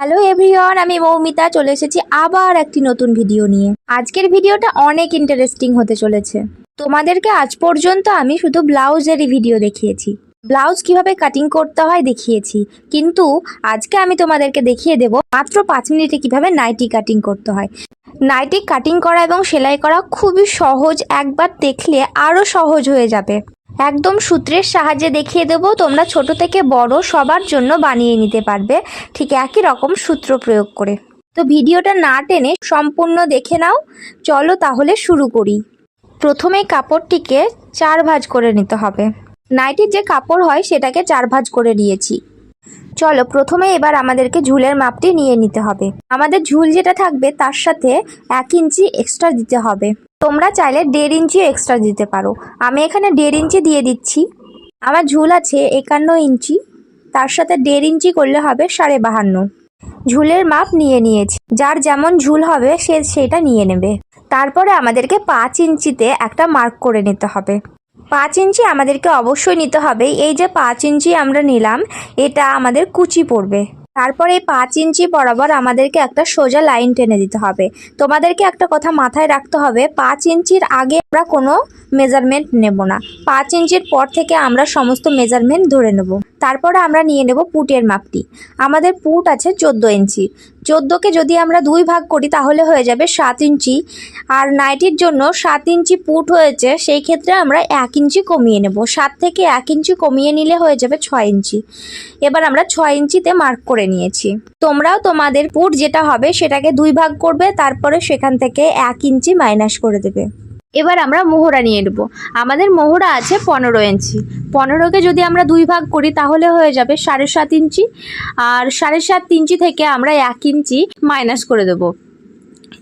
Hello everyone আমি মৌমিতা, চলে এসেছি আবার একটি নতুন ভিডিও নিয়ে। আজকের ভিডিওটা অনেক ইন্টারেস্টিং হতে চলেছে। তোমাদেরকে আজ পর্যন্ত আমি শুধু ব্লাউজেরই ভিডিও দেখিয়েছি। ব্লাউজ কীভাবে কাটিং করতে হয় দেখিয়েছি। কিন্তু আজকে আমি তোমাদেরকে দেখিয়ে দেব মাত্র পাঁচ মিনিটে কীভাবে নাইটি কাটিং করতে হয়। নাইটি কাটিং করা এবং সেলাই করা খুবই সহজ, একবার দেখলে আরও সহজ হয়ে যাবে। একদম সূত্রের সাহায্যে দেখিয়ে দেবো, তোমরা ছোট থেকে বড় সবার জন্য বানিয়ে নিতে পারবে। ঠিক একই রকম সূত্র প্রয়োগ করে। তো ভিডিওটা না টেনে সম্পূর্ণ দেখে নাও। চলো তাহলে শুরু করি। প্রথমে কাপড়টিকে চার ভাজ করে নিতে হবে। নাইটির যে কাপড় হয়, সেটাকে চার ভাঁজ করে নিয়েছি। চলো প্রথমে এবার আমাদেরকে ঝুলের মাপটি নিয়ে নিতে হবে। আমাদের ঝুল যেটা থাকবে, তার সাথে এক ইঞ্চি এক্সট্রা দিতে হবে। তোমরা চাইলে দেড় ইঞ্চি এক্সট্রা দিতে পারো। আমি এখানে দেড় ইঞ্চি দিয়ে দিচ্ছি। আমার ঝুল আছে একান্ন ইঞ্চি। তার সাথে দেড় ইঞ্চি করলে হবে সাড়ে বাহান্ন। ঝুলের মাপ নিয়ে নিয়েছি। যার যেমন ঝুল হবে, সে সেটা নিয়ে নেবে। তারপরে আমাদেরকে পাঁচ ইঞ্চিতে একটা মার্ক করে নিতে হবে। পাঁচ ইঞ্চি আমাদেরকে অবশ্যই নিতে হবে। এই যে পাঁচ ইঞ্চি আমরা নিলাম, এটা আমাদের কুচি পড়বে। তারপরে এই পাঁচ ইঞ্চি বরাবর আমাদেরকে একটা সোজা লাইন টেনে দিতে হবে। তোমাদেরকে একটা কথা মাথায় রাখতে হবে, পাঁচ ইঞ্চির আগে আমরা কোনো মেজারমেন্ট নেব না। পাঁচ ইঞ্চির পর থেকে আমরা সমস্ত মেজারমেন্ট ধরে নেব। তারপরে আমরা নিয়ে নেব পুটের মাপটি। আমাদের পুট আছে চোদ্দ ইঞ্চি। চোদ্দোকে যদি আমরা দুই ভাগ করি, তাহলে হয়ে যাবে সাত ইঞ্চি। আর নাইটির জন্য সাত ইঞ্চি পুট হয়েছে, সেই ক্ষেত্রে আমরা এক ইঞ্চি কমিয়ে নেব। সাত থেকে এক ইঞ্চি কমিয়ে নিলে হয়ে যাবে ছয় ইঞ্চি। এবার আমরা ছয় ইঞ্চিতে মার্ক করে নিয়েছি। তোমরাও তোমাদের পুট যেটা হবে, সেটাকে দুই ভাগ করবে, তারপরে সেখান থেকে এক ইঞ্চি মাইনাস করে দেবে। এবার আমরা মোহরা নিয়ে নেব। আমাদের মোহরা আছে পনেরো ইঞ্চি। পনেরোকে যদি আমরা দুই ভাগ করি, তাহলে হয়ে যাবে সাড়ে সাত ইঞ্চি। আর সাড়ে সাত ইঞ্চি থেকে আমরা এক ইঞ্চি মাইনাস করে দেব।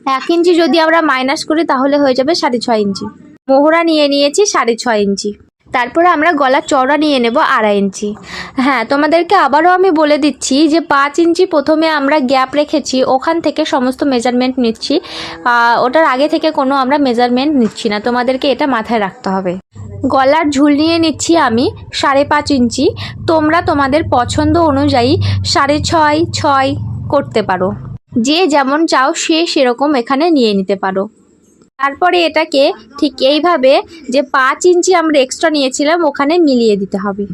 এক ইঞ্চি যদি আমরা মাইনাস করি, তাহলে হয়ে যাবে সাড়ে ছয় ইঞ্চি। মোহরা নিয়ে নিয়েছি সাড়ে ছয় ইঞ্চি। তারপরে আমরা গলার চওড়া নিয়ে নেব আড়াই ইঞ্চি। হ্যাঁ তোমাদেরকে আবারও আমি বলে দিচ্ছি যে পাঁচ ইঞ্চি প্রথমে আমরা গ্যাপ রেখেছি, ওখান থেকে সমস্ত মেজারমেন্ট নিচ্ছি। ওটার আগে থেকে কোনো আমরা মেজারমেন্ট নিচ্ছি না, তোমাদেরকে এটা মাথায় রাখতে হবে। গলার ঝুল নিয়ে নিচ্ছি আমি সাড়ে পাঁচ ইঞ্চি। তোমরা তোমাদের পছন্দ অনুযায়ী সাড়ে ছয় ছয় করতে পারো। যে যেমন চাও সে সেরকম এখানে নিয়ে নিতে পারো। তারপরে এটাকে ঠিক এইভাবে যে পাঁচ ইঞ্চি আমরা এক্সট্রা নিয়েছিলাম, ওখানে মিলিয়ে দিতে হবে।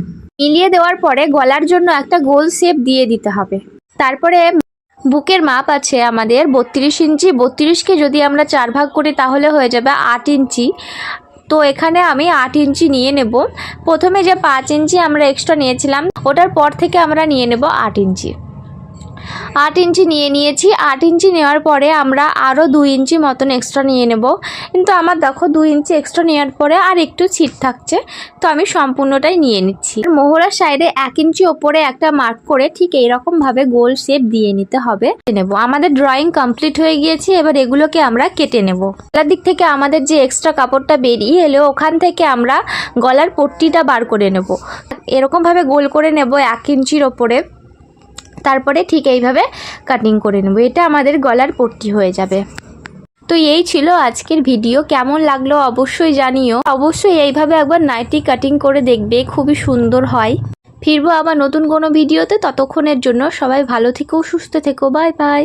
মিলিয়ে দেওয়ার পরে গলার জন্য একটা গোল শেপ দিয়ে দিতে হবে। তারপরে বুকের মাপ আছে আমাদের বত্রিশ ইঞ্চি। বত্রিশকে যদি আমরা চার ভাগ করি তাহলে হয়ে যাবে আট ইঞ্চি। তো এখানে আমি আট ইঞ্চি নিয়ে নেব। প্রথমে যে পাঁচ ইঞ্চি আমরা এক্সট্রা নিয়েছিলাম, ওটার পর থেকে আমরা নিয়ে নেব আট ইঞ্চি। আট ইঞ্চি নিয়ে নিয়েছি। আট ইঞ্চি নেওয়ার পরে আমরা আরও দুই ইঞ্চি মতন এক্সট্রা নিয়ে নেব। কিন্তু আমার দেখো দুই ইঞ্চি এক্সট্রা নেওয়ার পরে আর একটু ছিট থাকছে। তো আমি সম্পূর্ণটাই নিয়ে নিচ্ছি। মোহরার সাইডে এক ইঞ্চি ওপরে একটা মার্ক করে ঠিক এইরকমভাবে গোল শেপ দিয়ে নিতে হবে। নেব। আমাদের ড্রয়িং কমপ্লিট হয়ে গিয়েছে। এবার এগুলোকে আমরা কেটে নেব। গলার দিক থেকে আমাদের যে এক্সট্রা কাপড়টা বেরিয়ে এলো, ওখান থেকে আমরা গলার পট্টিটা বার করে নেব। এরকমভাবে গোল করে নেব এক ইঞ্চির ওপরে। তারপরে ঠিক এইভাবে কাটিং করে নেব। এটা আমাদের গলার পট্টি হয়ে যাবে। তো এই ছিল আজকের ভিডিও। কেমন লাগল অবশ্যই জানিও। অবশ্যই এইভাবে একবার নাইটি কাটিং করে দেখবে, খুবই সুন্দর হয়। ফিরবো আবার নতুন কোনো ভিডিওতে। ততক্ষণের জন্য সবাই ভালো থেকো, সুস্থ থেকো। Bye bye.